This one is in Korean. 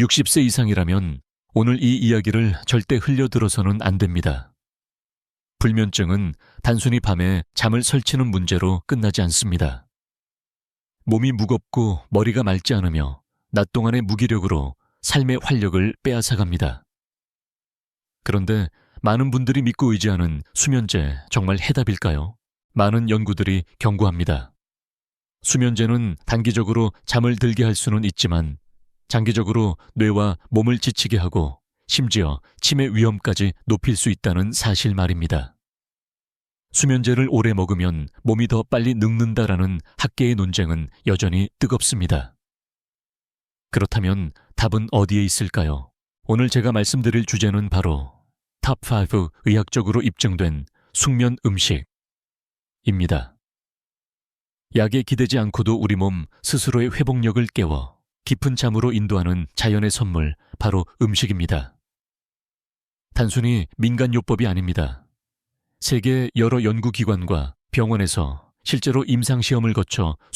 60세 이상이라면 오늘 이 이야기를 절대 흘려들어서는 안 됩니다. 불면증은 단순히 밤에 잠을 설치는 문제로 끝나지 않습니다. 몸이 무겁고 머리가 맑지 않으며 낮 동안의 무기력으로 삶의 활력을 빼앗아갑니다. 그런데 많은 분들이 믿고 의지하는 수면제 정말 해답일까요? 많은 연구들이 경고합니다. 수면제는 단기적으로 잠을 들게 할 수는 있지만 장기적으로 뇌와 몸을 지치게 하고 심지어 치매 위험까지 높일 수 있다는 사실 말입니다. 수면제를 오래 먹으면 몸이 더 빨리 늙는다라는 학계의 논쟁은 여전히 뜨겁습니다. 그렇다면 답은 어디에 있을까요? 오늘 제가 말씀드릴 주제는 바로 탑5 의학적으로 입증된 숙면 음식입니다. 약에 기대지 않고도 우리 몸 스스로의 회복력을 깨워 깊은 잠으로 인도하는 자연의 선물, 바로 음식입니다. 단순히 민간요법이 아닙니다. 세계 여러 연구기관과 병원에서 실제로 임상시험을 거쳐